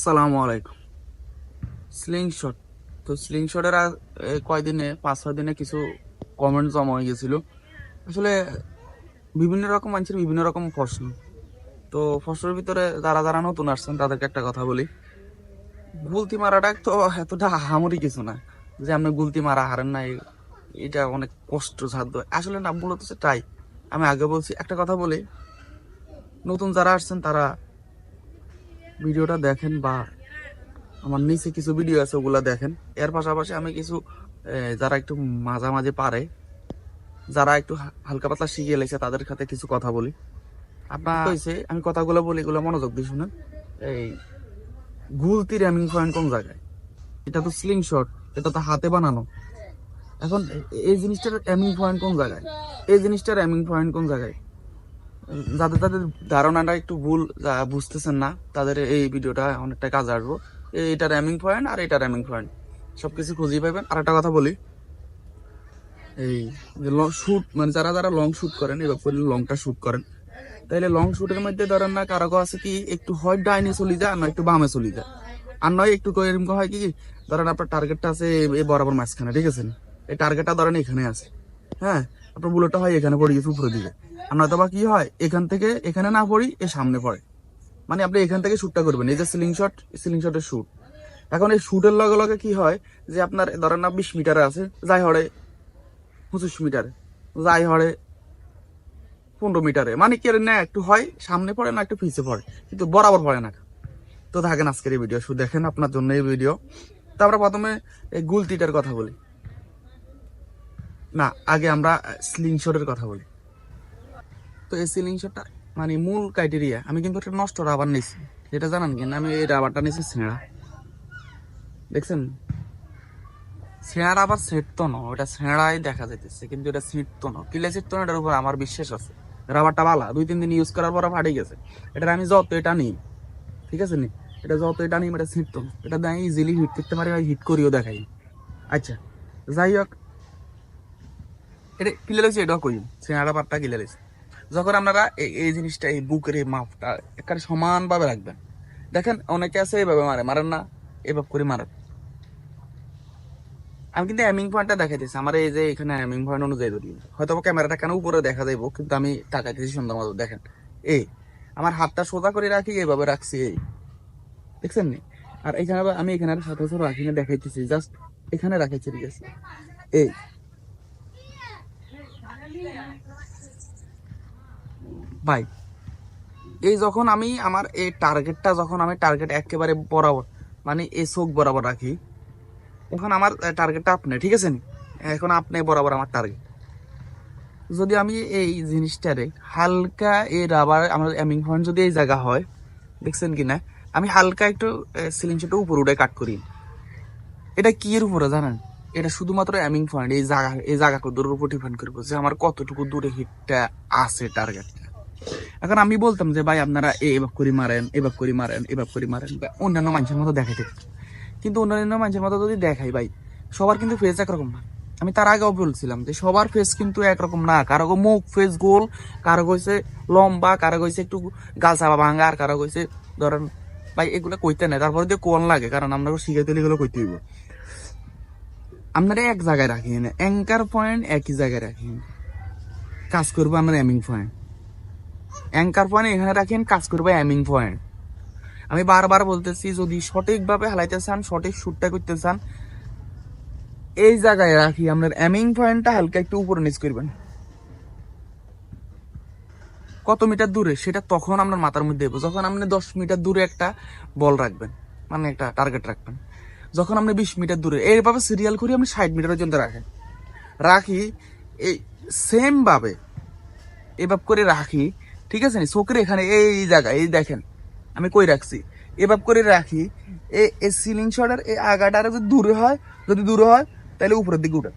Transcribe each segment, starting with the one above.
আসসালামু আলাইকুম। Sling shot তো স্লিং শটের কয়দিনে, পাঁচ ছয় দিনে কিছু কমেন্ট জমা হয়ে গেছিল। আসলে বিভিন্ন রকম মানুষের বিভিন্ন রকম প্রশ্ন। তো প্রশ্নের ভিতরে যারা যারা নতুন আসছেন, তাদেরকে একটা কথা বলি। গুলতি মারাটা তো এতটা হামরি কিছু না। যে আপনি গুলতি মারা হারেন না এটা অনেক কষ্ট সাধ্য আসলে না, মূলত তাই আমি আগে বলছি, একটা কথা বলি। নতুন যারা আসছেন, তারা ভিডিওটা দেখেন বা আমার নিচে কিছু ভিডিও আছে ওগুলা দেখেন। এর পাশাপাশি আমি কিছু যারা একটু মাঝামাঝি পারে যারা একটু হালকা পাতলা শিখে এলেছে তাদের সাথে কিছু কথা বলি। আপনার হয়েছে? আমি কথাগুলো বলি এগুলো মনোযোগ দিয়ে শুনেন। এই গুলতি র্যামিং পয়েন্ট কোন জায়গায়? এটা তো স্লিং শট এটা তো হাতে বানানো। এখন এই জিনিসটার র্যামিং পয়েন্ট কোন জায়গায়? এই জিনিসটার র্যামিং পয়েন্ট কোন জায়গায়? যাদের তাদের ধারণাটা একটু ভুল বুঝতেছেন না, তাদের এই ভিডিওটা অনেকটা কাজে আসব। এটা র্যামিং পয়েন্ট আর এটা র্যামিং পয়েন্ট সবকিছু খুঁজেই পাবেন। আর একটা কথা বলি। এই লং শ্যুট মানে যারা যারা লং শ্যুট করেন এবার করে লংটা শুট করেন, তাইলে লং শুটের মধ্যে ধরেন না, কারও আছে কি একটু হয় ডাইনে চলে যায়, আর একটু বামে চলে যায়? আর নয় একটু এরকম হয় কি, ধরেন আপনার টার্গেটটা আছে এই বরাবর মাঝখানে, ঠিক আছে? এই টার্গেটটা ধরেন এখানে আছে হ্যাঁ? আপনার বুলেটটা হয় এখানে পড়ে গেছে উপরের দিকে। আর নয়তো কি হয়, এখান থেকে এখানে না পড়ি, এ সামনে পড়ে। মানে আপনি এখান থেকে শ্যুটটা করবেন, এই যে সিলিং শট সিলিং শটের শ্যুট এখন এই শ্যুটের লগে লগে কি হয় যে আপনার, ধরেন না বিশ মিটারে আছে, যাই হরে, পঁচিশ মিটারে, যাই হরে, পনেরো মিটারে। মানে কি না, একটু হয়, সামনে পড়ে না, একটু পিছিয়ে পড়ে, কিন্তু বরাবর পড়ে না তো থাকেন আজকের এই ভিডিও শুধু দেখেন আপনার জন্য এই ভিডিও তো আমরা প্রথমে এই গুলতিটার কথা বলি। না, আগে আমরা স্লিং শটের কথা বলি। তো এই সিলিং শটটা মানে মূল ক্রাইটেরিয়া আমি কিন্তু একটা নষ্ট রাবার নিয়েছি যেটা জানান কেন? আমি এই রাবারটা নিয়েছি ছেঁড়া। দেখছেন? ছেঁড়া রাবার সেট তো না, ওটা ছেঁড়াই দেখা যাইতেছে, কিন্তু এটা সিট তো না। কিলে সিট তো না, এটার উপর আমার বিশ্বাস আছে। রাবারটা ভালো দুই তিন দিন ইউজ করার পর ফাটে গেছে। এটা আমি যত এটা নিই, ঠিক আছে নি? এটা যত এটা নিই, এটা সিট তো। এটা দিয়ে ইজিলি হিট করতে পারি হিট করিও দেখাই। আচ্ছা যাই হোক এটা কিলে লইছে এটাও কই ছেঁড়া রাবারটা কিলে লইছে যখন আপনারা এই- জিনিসটা, এই বুকের এই মাপটা একেবারে সমানভাবে রাখবেন। দেখেন, অনেকে আছে এইভাবে মারে। মারেন না, এভাবে করে মারেন। আমি কিন্তু অ্যামিং পয়েন্টটা দেখাইতেছি। আমার এই যে এখানে অ্যামিং পয়েন্ট অনুযায়ী ধরি। হয়তো ক্যামেরাটা কেন উপরে দেখা যাইব, কিন্তু আমি তাকাইতেছি সুন্দর মতো। দেখেন, এই, আমার হাতটা সোজা করে রাখি, এইভাবে রাখছি, এই। দেখছেন নি? আর এখানে আমি এখানে আর সাথে সাথে রাখি না, দেখাইতেছি। জাস্ট এখানে রাখাইছি ঠিক আছে। এই ভাই, এই যখন আমি আমার এই টার্গেটটা যখন আমি টার্গেট একেবারে বরাবর মানে এই চোখ বরাবর রাখি, এখন আমার টার্গেটটা আপনি, ঠিক আছে এখন আপনি বরাবর আমার টার্গেট যদি আমি এই জিনিসটারে হালকা এই রাবার আমার অ্যামিং পয়েন্ট যদি এই জায়গা হয়, দেখছেন কি না আমি হালকা একটু সিলিং শটটা উপর উঠে কাট করি। এটা কি এর উপরে জানেন? এটা শুধুমাত্র অ্যামিং পয়েন্ট এই জায়গা এই জায়গা দূরের উপর ডিপেন্ড করব যে আমার কতটুকু দূরে হিটটা আছে টার্গেটটা এখন আমি বলতাম যে, ভাই, আপনারা এ এবার করে মারেন এবার করে মারেন এবার করে মারেন। বা অন্যান্য মানুষের মতো দেখাইতে কিন্তু অন্যান্য মানুষের মতো যদি দেখাই, ভাই, সবার কিন্তু ফেস একরকম না। আমি তার আগেও বলছিলাম যে, সবার ফেস কিন্তু একরকম না। কারও মুখ ফেস গোল, কারও কইছে লম্বা, কারও কইছে একটু গাল চাপা ভাঙা, আর কারও কইছে ধরেন, ভাই, এগুলো কইতে নাই। তারপরে দিয়ে কোন লাগে? কারণ আমরা শিখাইতে এগুলো কইতে হইব। আপনারা এক জায়গায় রাখি না অ্যাঙ্কার পয়েন্ট একই জায়গায় রাখি। কাজ করব আমরা অ্যামিং পয়েন্ট অ্যাঙ্কার পয়েন্ট এখানে রাখেন কাজ করবে অ্যামিং পয়েন্ট আমি বারবার বলতেছি, যদি সঠিকভাবে হালাইতে চান, সঠিক শুটটা করতে চান, এই জায়গায় রাখি আপনার অ্যামিং পয়েন্টটা হালকা একটু উপরে নিচ করবেন। কত মিটার দূরে? সেটা তখন আপনার মাথার মধ্যে যখন আপনি দশ মিটার দূরে একটা বল রাখবেন মানে একটা টার্গেট রাখবেন। যখন আপনি বিশ মিটার দূরে, এইভাবে সিরিয়াল করে আপনি ষাট মিটার পর্যন্ত রাখেন। রাখি, এই সেমভাবে এভাবে করে রাখি, ঠিক আছে চোখের এখানে এই জায়গায়, এই দেখেন, আমি কই রাখছি? এভাবে করে রাখি, এ এই সিলিং শটের এই আগাটা যদি দূরে হয়, যদি দূরে হয়, তাহলে উপরের দিকে উঠে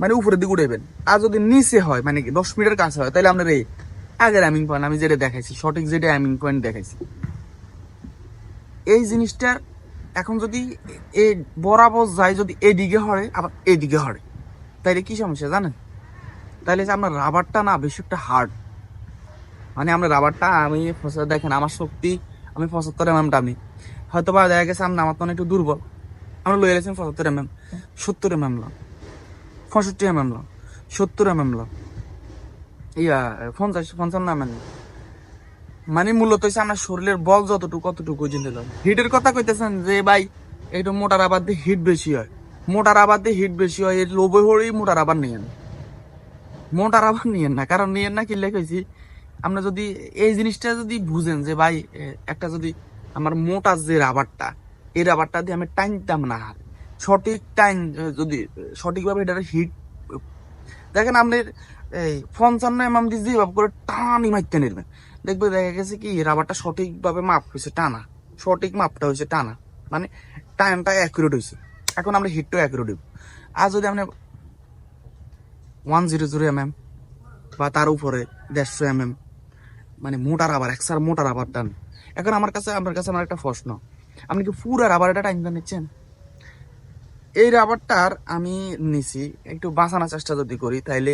মানে উপরের দিকে উঠেবেন। আর যদি নিচে হয় মানে কি, দশ মিটার কাছে হয়, তাহলে আপনার এই আগের অ্যামিং পয়েন্ট আমি যেটা দেখাইছি, সঠিক যেটা অ্যামিং পয়েন্ট দেখাইছি। এই জিনিসটার এখন যদি এই বরাবর যায় যদি এদিকে হরে, আবার এদিকে হরে। তাইলে কি সমস্যা জানেন? তাইলে যে আপনার রাবারটা না, বেশি একটা হার্ড মানে আমরা রাবারটা, আমি দেখেন আমার শক্তি, আমি পঁচাত্তর এম টানি হয়তো বা দেখা গেছে আমরা আমার তো একটু দুর্বল। আমরা লয়ে গেছেন পঁচাত্তর এম এম সত্তর এম এম ল। পঁয়ষট্টি এম এম ল, সত্তর এম এম ল। ইয়া, পঞ্চাশ, পঞ্চান্ন এম এম মানে মূলত হচ্ছে আপনার শরীরের বল যতটুকু কতটুকু জিনিস হিটের কথা কইতেছেন যে, ভাই একটু মোটার দিয়ে হিট বেশি হয়। মোটার দিয়ে হিট বেশি হয় এই লোভে হরেই মোটার আবার নিয়েন। মোটার আবার নিয়েন না, কারণ নিয়েন না কি লেখেছি আমরা যদি এই জিনিসটা যদি বুঝেন যে, ভাই একটা যদি আমার মোটা যে রাবারটা, এই রাবারটা দিয়ে আমি টাইনতাম না। সঠিক টাইম যদি সঠিকভাবে এটা হিট দেখেন আপনি এই পঞ্চান্ন এমএম দিয়ে যেভাবে করে টানি মারতে নেবেন। দেখবে দেখা গেছে কি রাবারটা সঠিকভাবে মাপ হয়েছে, টানা। সঠিক মাপটা হয়েছে, টানা। মানে টাইমটা অ্যাকুরেট হয়েছে। এখন আমরা হিটটাও অ্যাকুরেট দিব আর যদি আপনি one zero zero M M বা তার উপরে দেড়শো এম এম মানে মোটা রাবার একসার মোটা রাবার টান। এখন আমার কাছে আমার কাছে আমার একটা প্রশ্ন। আপনি কি পুরো রাবার এটা টাইম নিচ্ছেন? এই রাবারটার আমি নিছি। একটু বাঁচানোর চেষ্টা যদি করি, তাইলে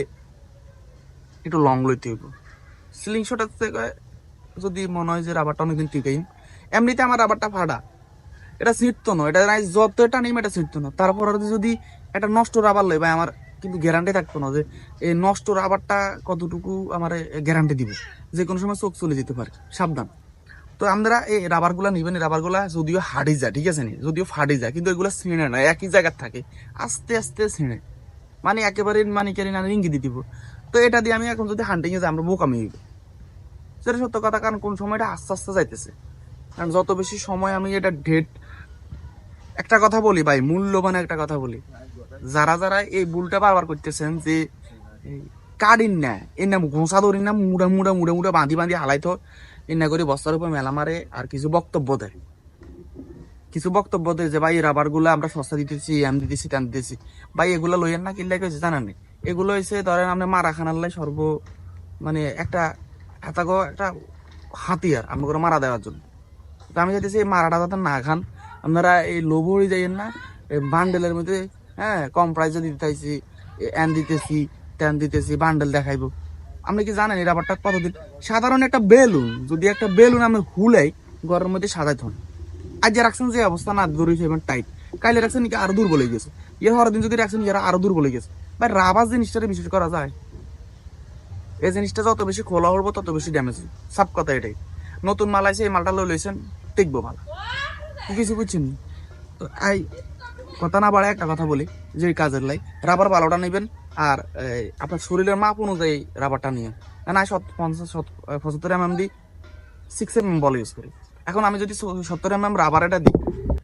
একটু লং লইতে হইব। সিলিং শটার থেকে যদি মনে হয় যে রাবারটা অনেকদিন টিকাই এমনিতে আমার রাবারটা ফাটা এটা ছিটতো না, এটা নাই যত এটা নেই এটা ছিটতো না। তারপর যদি এটা নষ্ট রাবার লই, ভাই, আমার কিন্তু গ্যারান্টি থাকতো না যে এই নষ্ট রাবারটা কতটুকু আমার গ্যারান্টি দিব। যে কোনো সময় চোখ চলে যেতে পারে, সাবধান। তো আমরা এই রাবারগুলা নিবেন রাবারগুলা যদিও হাড়ি যায়, ঠিক আছে নি? যদিও ফাড়ি যায়, কিন্তু এগুলো ছিঁড়ে না, একই জায়গার থাকে। আস্তে আস্তে ছিঁড়ে। মানে একেবারে মানে কেন না ইঙ্গি দিব। তো এটা দিয়ে আমি এখন যদি হান্টিং যাই, আমরা বোকামি হইব। সেটা সত্য কথা, কারণ কোন সময়টা আস্তে আস্তে যাইতেছে। কারণ যত বেশি সময় আমি এটা ডেট একটা কথা বলি ভাই, মূল্যবান একটা কথা বলি। যারা যারা এই ভুলটা বারবার করতেছেন যে কাডিন না এর নাম ঘোষা ধরি না মুড়া মুড়া মুড়া মুড়া, বাঁধি বাঁধি হালাইতো করে বস্তার উপর মেলা মারে আর কিছু বক্তব্য দেয়। কিছু বক্তব্য দেয় যে, ভাই রাবারগুলো আমরা সস্তা দিতেছি, এম দিতেছি, তেম দিতেছি। ভাই, এগুলো লইয়েন না, কিনলে কেছে জানেন? এগুলো হয়েছে ধরেন আপনি মারা খানার সর্ব মানে একটা হাতাগো একটা হাতিয়ার আমরা করে মারা দেওয়ার জন্য। তো আমি চাইতেছি এই মারাটা যাতে না খান। আপনারা এই লোভ হয়ে যাইয়েন না বান্ডেলের মধ্যে হ্যাঁ কম প্রাইসে দিতে চাইছি এন দিতেছি টেন দিতেছি, বান্ডেল দেখাইবো। আপনি কি জানেন এই রাবারটা কতদিন? সাধারণ একটা বেলুন, যদি একটা বেলুন আমি হুলাই, ঘরের মধ্যে সাজাই থন। আজ যে রাখছেন যে অবস্থা না দূর হয়েছে টাইট কাইলে রাখছেন নাকি আরও দুর্বল হয়ে গেছে। এর হর দিন যদি রাখছেন ইয়ারা আরও দুর্বল হয়ে গেছে। ভাই রাবার জিনিসটা বিশ্বাস করা যায়? এই জিনিসটা যত বেশি খোলা হব তত বেশি ড্যামেজ সব কথা এটাই। নতুন মাল আছে এই মালটা লই লইছেন, টিকবো ভালো। কিছু বুঝছেন? তো এই কথা না বাড়ায় একটা কথা বলি, যে কাজের লাই। রাবার ভালোটা নেবেন আর আপনার শরীরের মাপ অনুযায়ী রাবারটা নিয়ে। না সত, পঞ্চাশ পঁচাত্তর এম এম দিই six M M ball use করি। এখন আমি যদি সত্তর এম এম রাবার এটা দিই,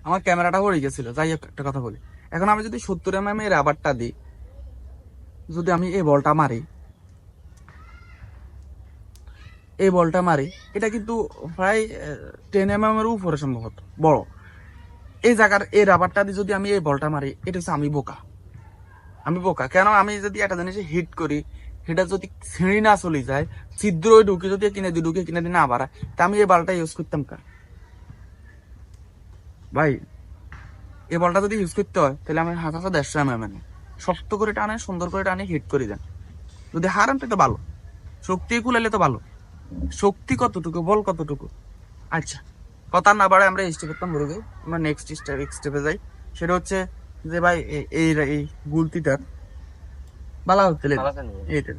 আমার ক্যামেরাটা হয়ে গেছিল, যাই একটা কথা বলি। এখন আমি যদি সত্তর এম এম এই রাবারটা দিই, যদি আমি এই বলটা মারি, এই বলটা মারি, এটা কিন্তু প্রায় টেন এম এর উপরে সম্ভবত, বড়। এই জায়গার, এই রাবারটা দিয়ে যদি আমি এই বলটা মারি, এটা হচ্ছে আমি বোকা। আমি বোকা। কেন? আমি যদি একটা জিনিস হিট করি, সেটা যদি ছিঁড়ি না চলে যায় ছিদ্র ঢুকে, যদি কিনে দিই ঢুকে কিনে দিই না বাড়ায়, তা আমি এই বালটা ইউজ করতাম কা? ভাই এই বলটা যদি ইউজ করতে হয়, তাহলে আমি হাত হাতে দেড়শো এম এম শক্ত করে টানে, সুন্দর করে টানে হিট করে দেন। যদি হারান তো ভালো। শক্তি কুলাইলে তো ভালো। শক্তি কতটুকু, বল কতটুকু? আচ্ছা কথা না বাড়ে আমরা স্টেপ করতাম বলে যাই আমরা নেক্সট স্টেপ স্টেপে যাই। সেটা হচ্ছে যে ভাই এই এই গুলতিটার বালা হচ্ছে। এইটা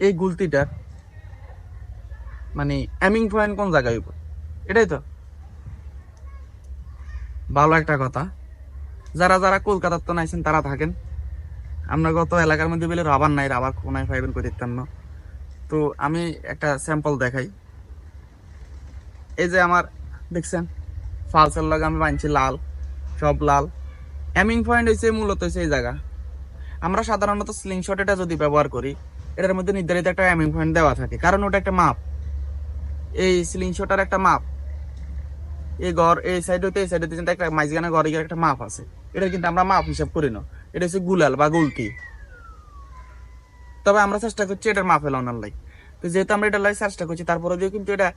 এই গুলতিটার মানে অ্যামিং পয়েন্ট কোন জায়গায় উপর? এটাই তো। ভালো একটা কথা। যারা যারা কলকাতার তো নাইছেন তারা থাকেন। আমরা গত এলাকার মধ্যে বলে রাবার নাই রাবার কোনায় পাইবেন করে দিতাম না। তো আমি একটা স্যাম্পল দেখাই। এই যে আমার দেখছেন? ফালসের লগে আমি বানছি লাল, সব লাল। অ্যামিং পয়েন্ট হয়েছে মূলত হচ্ছে এই জায়গা। আমরা সাধারণত স্লিং শট এটা যদি ব্যবহার করি, এটার মধ্যে নির্ধারিত একটা অ্যামিং পয়েন্ট দেওয়া থাকে। কারণ ওটা একটা মাপ। এই স্লিং শটার একটা মাপ। এই ঘর এই সাইড হতে এই সাইড হতে কিন্তু একটা মাঝখানে ঘরে গিয়ে একটা মাপ আছে। এটা কিন্তু আমরা মাপ হিসাব করি না। এটা হচ্ছে গুলাল বা গুলতি। তবে আমরা চেষ্টা করছি এটার মাপ এলানোর লাই তো যেহেতু আমরা এটা লাই চেষ্টা করছি, তারপরে যে কিন্তু এটা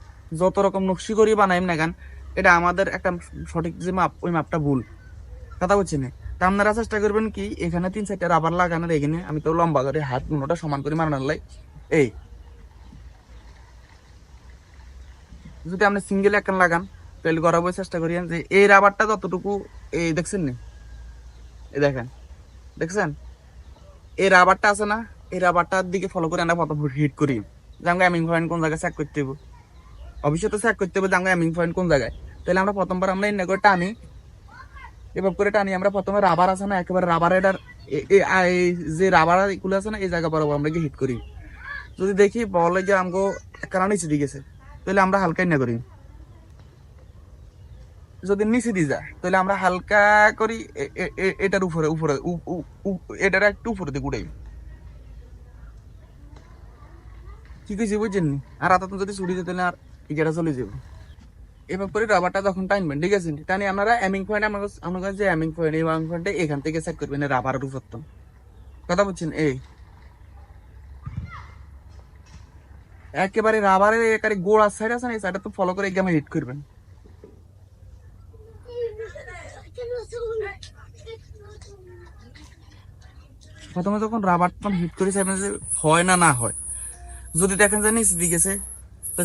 যত রকম নকশি করি বানাইম না কেন, এটা আমাদের একটা সঠিক যে মাপ, ওই মাপটা ভুল। কথা বলছি না? তা আপনারা চেষ্টা করবেন কি, এখানে তিন চারটা রাবার লাগানোর, এখানে আমি তো লম্বা করে হাত দুটোটা সমান করে মারানোর লাই। এই। যদি আপনি সিঙ্গেল একখান লাগান, তাহলে করাবো চেষ্টা করি যে এই রাবারটা যতটুকু, এই দেখছেন নি? এই দেখেন। দেখছেন? এই রাবারটা আছে না, এই রাবারটার দিকে ফলো করে আমরা প্রথম হিট করি। কোন চেক চেক পয়েন্ট কোন এনে টানি। টানি আছে না এই হিট করি। যদি দেখি বলে যে আমাকে নিচে দিয়ে গেছে, তাহলে আমরা হালকা এনে করি। যদি নিচে দিয়ে যায়, তাহলে আমরা হালকা করি এটার উপরে উপরে এটার একটু উপরে দিকে উড়াই কি কইছি বুঝছেন? আর রাতে যদি ছুটি না আর ইকেটা চলে যাব। এবার করে রাবারটা যখন টানবেন, ঠিক আছে টানি আপনারা অ্যামিং পয়েন্ট আমার আমার কাছে যে অ্যামিং পয়েন্ট এই অ্যামিং পয়েন্টটা এখান থেকে সেট করবেন রাবারের উপর তো কথা বলছেন? এই। একেবারে রাবারের একেবারে গোড়ার সাইড আছে না, এই সাইডটা তো ফলো করে এগিয়ে হিট করবেন। প্রথমে যখন রাবারটা হিট করে চাইবেন যে হয় না না হয় যদি দেখেন যে নিচে দিকে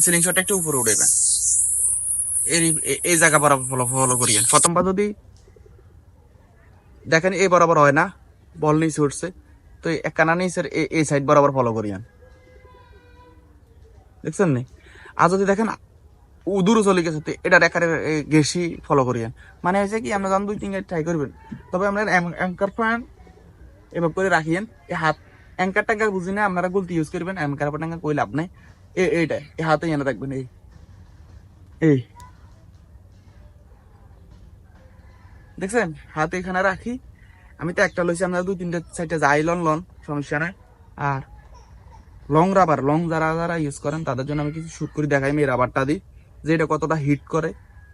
সিলিং শটটা একটু উপরে উঠেবেন এই এই- জায়গা বরাবর ফলো ফলো করিয়েন। প্রথমবার যদি দেখেন এই বরাবর হয় না, বল নিচে উঠছে, তো এই একখানা নিচের এই- সাইড বরাবর ফলো করিয়েন। দেখছেন নি? আর যদি দেখেন দূরে চলে গেছে, তো এটা একারে গেছি ফলো করিয়েন। মানে হয়েছে কি, আমরা যখন দুই তিন ট্রাই করবেন, তবে আমরা অ্যাঙ্কার পয়েন্ট এবার করে রাখিয়েন এই হাত অ্যাঙ্কার ট্যাঙ্কার বুঝি না, আপনারা গুলতি ইউজ করবেন, অ্যাঙ্কার ট্যাঙ্কার কই লাভ নাই? এই এইটাই এই হাতে এনে রাখবেন, এই। এই। দেখছেন? হাতে এখানে রাখি। আমি তো একটা লইছি, আপনারা দুই তিনটা চারটা যাই লন লন, সমস্যা নাই। আর লং রাবার লং যারা যারা ইউজ করেন, তাদের জন্য আমি কিছু শুট করে দেখাই, আমি রাবারটা দিই। যে এটা কতটা হিট করে,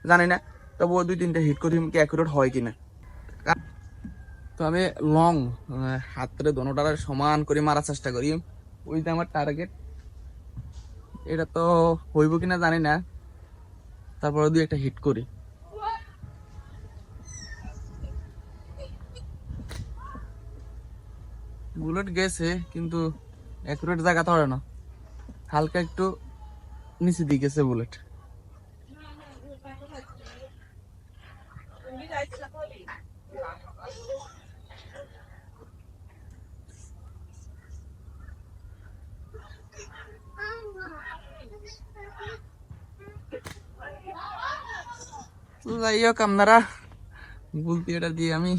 জানি না। তবু দুই তিনটা হিট করি, কি অ্যাকুরেট হয় কিনা? তো আমি লং হাতরে দোনোটার সমান করে মারার চেষ্টা করি। ওই যে আমার টার্গেট এটা তো হইব কিনা জানি না। তারপরে দুই একটা হিট করি। বুলেট গেছে, কিন্তু অ্যাকুরেট জায়গা ধরে না। হালকা একটু নিচে দিয়ে গেছে বুলেট তো যাই হোক, আপনারা বলতে এটা দিয়ে আমি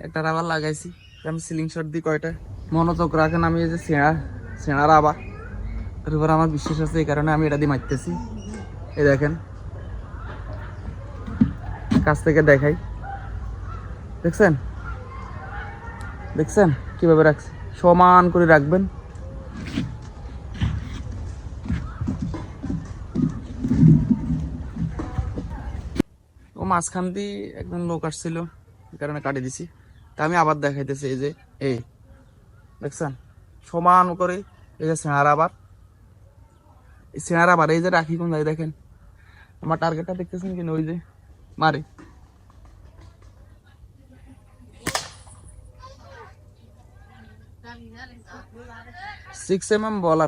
একটা রাবার লাগাইছি। আমি সিলিং শট দিই কয়টা। মনোযোগ রাখেন, আমি এই যে সেঁড়া সেঁড়া রাবার। এর উপর আমার বিশ্বাস আছে, এই কারণে আমি এটা দিয়ে মারতেছি। এই দেখেন। কাছ থেকে দেখাই। দেখছেন? দেখছেন? কীভাবে রাখছি? সমান করে রাখবেন। মাঝখান দিয়ে একজন লোক আসছিল কারণে কাটিয়ে দিছি। তা আমি আবার দেখাইতেছি, এই যে, এই, দেখছেন? সমান করে এই যে সেনার আবার এই সেনার আবার এই যে রাখি কোন যায় দেখেন? আমার টার্গেটটা দেখতেছেন কিনা? ওই যে, মারে। এম এম বল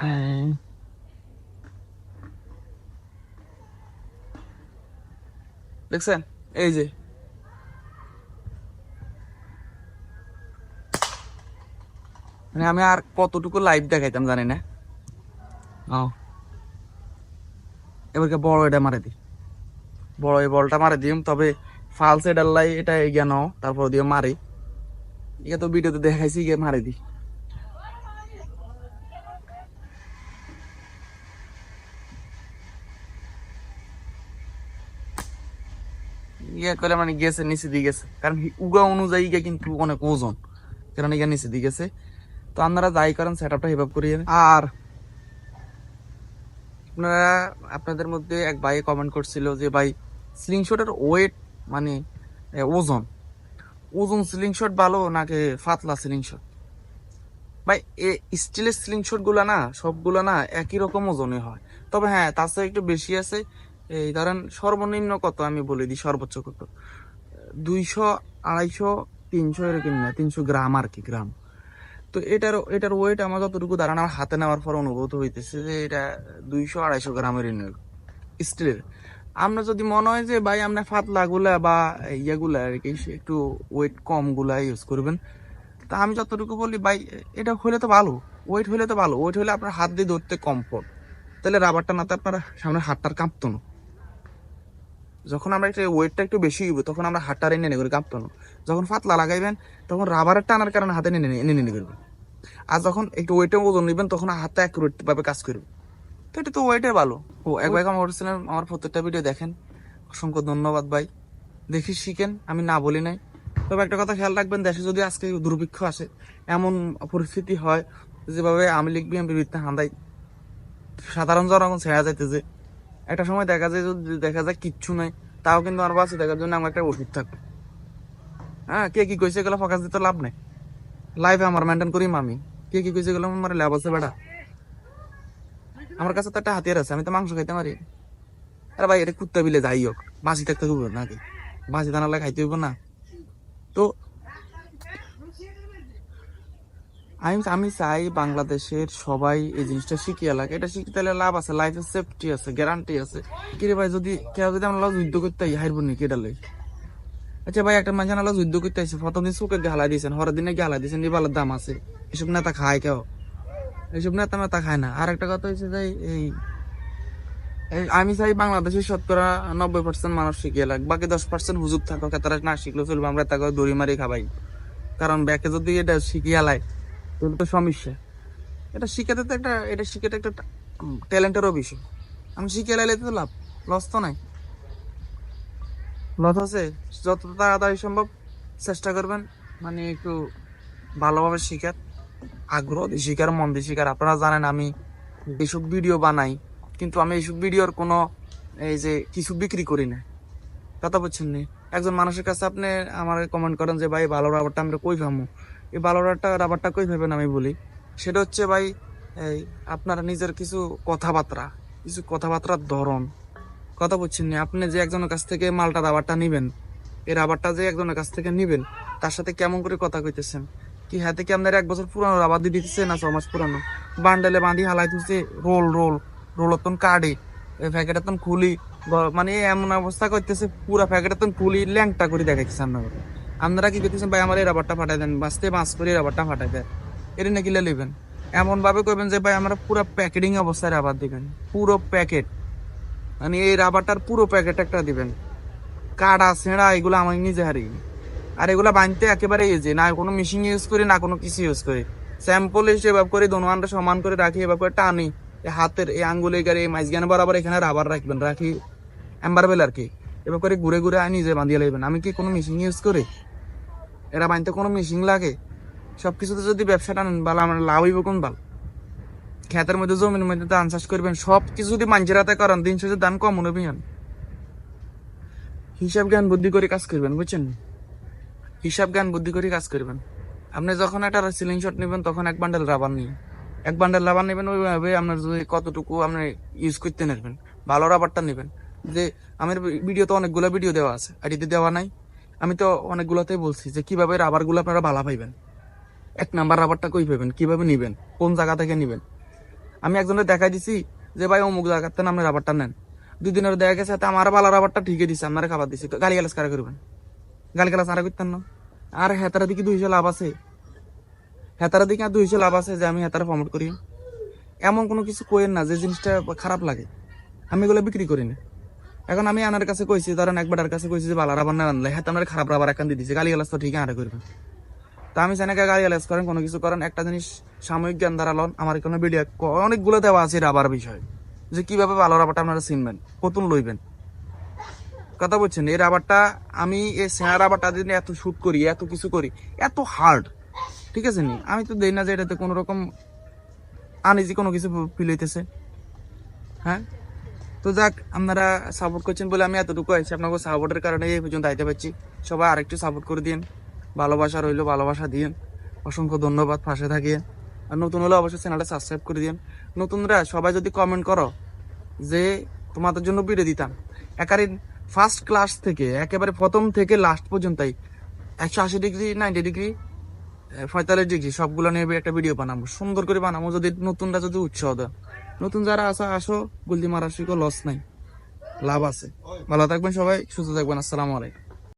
হ্যাঁ। দেখছেন? এই যে। মানে আমি আর কতটুকু লাইভ দেখাইতাম জানি না। ও। এবারকে বড় এটা মারে দি বড় এই বলটা মারে দিম তবে ফালস এটার লাই এটা এগিয়ে নাও তারপর দিয়ে মারি। ইয়ে তো ভিডিওতে দেখাইছি গিয়ে মারে দি ইয়ে করে মানে গেছে নিচে দিয়ে গেছে। কারণ উগা অনুযায়ী গিয়ে কিন্তু অনেক ওজন। কারণ নিচে দিয়ে গেছে। তো আপনারা যাই করেন সেট আপটা হিসাব করিয়ে আর? আপনারা আপনাদের মধ্যে এক ভাই কমেন্ট করছিল যে ভাই স্লিংশটের ওয়েট মানে ওজন। ওজন স্লিংশট ভালো নাকি পাতলা স্লিংশট ভাই এ স্টিলের স্লিংশটগুলা না সবগুলা না একই রকম ওজনে হয়। তবে হ্যাঁ তার সাথে একটু বেশি আছে। এই ধরেন সর্বনিম্ন কত আমি বলে দিই, সর্বোচ্চ কত? দুইশো, আড়াইশো, তিনশো এরকম না, তিনশো গ্রাম আর কি, গ্রাম। তো এটার এটার ওয়েট আমার যতটুকু দাঁড়ানো আমার হাতে নেওয়ার পর অনুভূত হইতেছে যে এটা দুইশো, আড়াইশো গ্রামের স্টিলের আমরা যদি মনে হয় যে ভাই আমরা ফাতলা গুলা বা ইয়েগুলা আর কি একটু ওয়েট কমগুলা ইউজ করবেন, তা আমি যতটুকু বলি, ভাই, এটা হলে তো ভালো ওয়েট হলে তো ভালো ওয়েট হলে আপনার হাত দিয়ে ধরতে কমফোর্ট তাহলে রাবারটা না তো আপনার সামনে হাতটার কাঁপতো না। যখন আমরা একটা ওয়েটটা একটু বেশি হইব তখন আমরা হাতটা এনে এনে করে কাঁপতো না যখন ফাতলা লাগাইবেন, তখন রাবারের টানার কারণে হাতে এনে এনে এনে করবেন। আর যখন একটু ওয়েটে ওজন নিবেন, তখন হাতটা অ্যাকুরেট ভাবে কাজ করবে। তো এটা তো ওয়েটের ভালো। ও একবার আমার বলছিলেন, আমার প্রত্যেকটা ভিডিও দেখেন। অসংখ্য ধন্যবাদ ভাই। দেখি শিখেন, আমি না বলি নাই। তবে একটা কথা খেয়াল রাখবেন, দেশে যদি আজকে দুর্ভিক্ষ আসে, এমন পরিস্থিতি হয়, যেভাবে আমি লিখবি আমি বিবৃতি হাঁদাই সাধারণ জনগণ ছেড়া যাইতেছে একটা সময় দেখা যায় যদি দেখা যায় কিচ্ছু নাই, তাও কিন্তু আমার বাসে দেখার জন্য আমার একটা ওষুধ থাকবে। হ্যাঁ কে কি কইছে এগুলো ফোকাস দিতে লাভ নেই। লাইফে আমার মেনটেন করি আমি কে কি কইছে এগুলো আমার লাভ আছে বেটা। আমার কাছে তো একটা হাতিয়ার আছে, আমি তো মাংস খাইতে পারি। আরে ভাই, এটা কুত্তা বিলে যাই হোক। বাঁচি থাকতে হবে নাকি? বাঁচি থানালে খাইতে হইব না। তো আমি আমি চাই বাংলাদেশের সবাই এই জিনিসটা শিখিয়ে লাগে। এটা শিখতে হলে লাভ আছে লাইফের সেফটি আছে গ্যারান্টি আছে। কিরে ভাই, যদি কেউ যদি আমরা যুদ্ধ করতে হারবো কেটা লই আচ্ছা ভাই, একটা মানুষ আলো যুদ্ধ করতে আসছে প্রথম দিন চোখে গালা দিয়েছেন, হরের দিনে গালা দিয়েছেন নিবালের দাম আছে। এসব নেতা খায় কেউ? এইসব নেতা মেতা খায় না। আর একটা কথা হচ্ছে যে এই আমি চাই বাংলাদেশের শতকরা নব্বই পার্সেন্ট মানুষ শিখিয়ে লাগ, বাকি দশ পার্সেন্ট হুজুর থাকো তারা না শিখলে চলবে, আমরা তাকে দড়ি মারি খাবাই। কারণ ব্যাকে যদি এটা শিখিয়ে লাই তাহলে তো সমস্যা। এটা শিখাতে তো একটা এটা শিখাতে একটা ট্যালেন্টেরও বিষয়। আমি শিখে লাইলে তো লাভ লস তো নাই। লস আছে, যত তাড়াতাড়ি সম্ভব চেষ্টা করবেন মানে একটু ভালোভাবে শিখার আগ্রহ দিয়ে শিখার, মন দিয়ে শিখার। আপনারা জানেন আমি এইসব ভিডিও বানাই, কিন্তু আমি এইসব ভিডিওর কোনো এই যে কিছু বিক্রি করি না। কথা বলছেন নি? একজন মানুষের কাছে আপনি আমার কমেন্ট করেন যে, ভাই, ভালো রাবারটা আমরা কই পাবো এই ভালো রাবারটা কই পাবেন আমি বলি। সেটা হচ্ছে ভাই, এই আপনার নিজের কিছু কথাবার্তা, কিছু কথাবার্তার ধরন। কথা বলছেন না, আপনি যে একজনের কাছ থেকে মালটা, রাবারটা নিবেন, এই রাবারটা যে একজনের কাছ থেকে নিবেন, তার সাথে কেমন করে কথা কইতেছেন? কি হাতে কি আপনার এক বছর পুরানো রাবার দিয়ে দিতেছে না ছ মাস পুরানো? বান্ডেলে বাঁধি হালাই দিচ্ছে রোল রোল, রোলতন কাড়ে, এই প্যাকেটের খুলি মানে এমন অবস্থা করতেছে, পুরা প্যাকেটের খুলি, ল্যাংটা করে দেখাইতেছে আপনার আপনারা কি করতেছেন ভাই, আমার এই রাবারটা ফাটাই দেন বাঁচতে বাঁচ করে রাবারটা ফাটাই দেন। এটা নাকি লিবেন এমন ভাবে করবেন যে, ভাই, আমরা পুরো প্যাকেটিং অবস্থায় রাবার দিবেন, পুরো প্যাকেট মানে এই রাবারটার পুরো প্যাকেট একটা দিবেন। কাটা, ছেঁড়া, এগুলো আমার নিজে হারি আর এগুলো বানতে একেবারে ইজি না কোনো মেশিন ইউজ করি, না কোনো কিছু ইউজ করি। স্যাম্পল এসে এভাবে করে দোনোয়ানটা সমান করে রাখি এভাবে করে টানি। এই হাতের এই আঙ্গুলে গাড়ি এই মাঝখানে বরাবর এখানে রাবার রাখবেন, রাখি। এম্বারবেল আর কি। এবার করে ঘুরে ঘুরে নিজে বাঁধিয়ে লাগবেন আমি কি কোনো মেশিন ইউজ করি? এরা বানতে কোনো মেশিন লাগে। সব কিছুতে যদি ব্যবসাটা ভালো আমরা লাভ হইব কোন ভালো খেতের মধ্যে, জমির মধ্যে ধান চাষ করবেন। সব কিছু যদি মানুষের করেন, দিন শেষে ধান কম হবে হিসাব জ্ঞান বুদ্ধি করে কাজ করবেন, বুঝছেন? হিসাব জ্ঞান বুদ্ধি করে কাজ করবেন। আপনি যখন একটা সিলিং শট নেবেন, তখন এক বান্ডেল রাবার নিন এক বান্ডেল রাবার নেবেন, ওইভাবে আপনার যদি কতটুকু আপনি ইউজ করতে নেবেন, ভালো রাবারটা নেবেন। যে, আমার ভিডিও তো অনেকগুলো ভিডিও দেওয়া আছে আইডিতে দেওয়া নাই। আমি তো অনেকগুলোতেই বলছি যে কীভাবে রাবারগুলো আপনারা ভালো পাইবেন? এক নাম্বার রাবারটা কই পাবেন কীভাবে নিবেন? কোন জায়গা থেকে নিবেন? আমি একজনের দেখাই দিছি যে, ভাই, অমুক জায়গাতে আপনি রাবারটা নেন। দুই দিনের দেখা গেছে, তা আমার ভালো রাবারটা ঠিকই দিছে, আপনারা খাবার দিছি। গালি গালাস কারা করবেন? গালি গালাস আরা করতেন না। আর হেতারা দিকে দুইশো লাভ আছে। হেতারা দিকে আর দুইশো লাভ আছে যে, আমি হেতারা প্রমোট করি। এমন কোনো কিছু কইেন না যে, জিনিসটা খারাপ লাগে। আমি এগুলো বিক্রি করি না এখন আমি আনার কাছে কইছি, ধরেন একবার আর কাছে কইছি যে ভালো রাবার না আনলে হ্যাঁ আমার খারাপ রাবার দিয়ে দিছে গালি গালাস তো ঠিকই আরে করবেন তা আমি জানি গালি গালাস করেন, কোনো কিছু করেন, একটা জিনিস সাময়িক জ্ঞান দ্বারা লন। আমার কোনো ভিডিও অনেকগুলো দেওয়া আছে রাবার বিষয়, যে কীভাবে ভালো রাবারটা আপনারা চিনবেন, কতুন লইবেন। কথা বলছেন এই রাবারটা আমি এই সেনা রাবারটা যদি এত শুট করি, এত কিছু করি, এত হার্ড ঠিক আছে নি? আমি তো দেই না যে এটাতে কোনো রকম আনইজি কোনো কিছু ফিল হইতেছে। হ্যাঁ? তো যাক, আপনারা সাপোর্ট করছেন বলে আমি এতটুকু আছি আপনাকে সাপোর্টের কারণে এই পর্যন্ত আইতে পারছি। সবাই আরেকটু সাপোর্ট করে দিন ভালোবাসা রইল, ভালোবাসা দিন অসংখ্য ধন্যবাদ, পাশে থাকিয়ে আর নতুন হলে অবশ্যই চ্যানেলটা সাবস্ক্রাইব করে দিন নতুনরা, সবাই যদি কমেন্ট করো যে তোমাদের জন্য ভিডিও দিতাম। একারে ফার্স্ট ক্লাস থেকে, একেবারে প্রথম থেকে লাস্ট পর্যন্তই, একশো আশি ডিগ্রি নাইনটি ডিগ্রি পঁয়তাল্লিশ ডিগ্রি সবগুলো নিয়ে একটা ভিডিও বানাবো। সুন্দর করে বানাবো। যদি নতুনরা যদি উৎসাহ দেয়। নতুন যারা আসো আসো। গুলদি মারা শিখো লস নাই। লাভ আছে। ভালো থাকবেন সবাই, সুস্থ থাকবেন। আসসালামু আলাইকুম।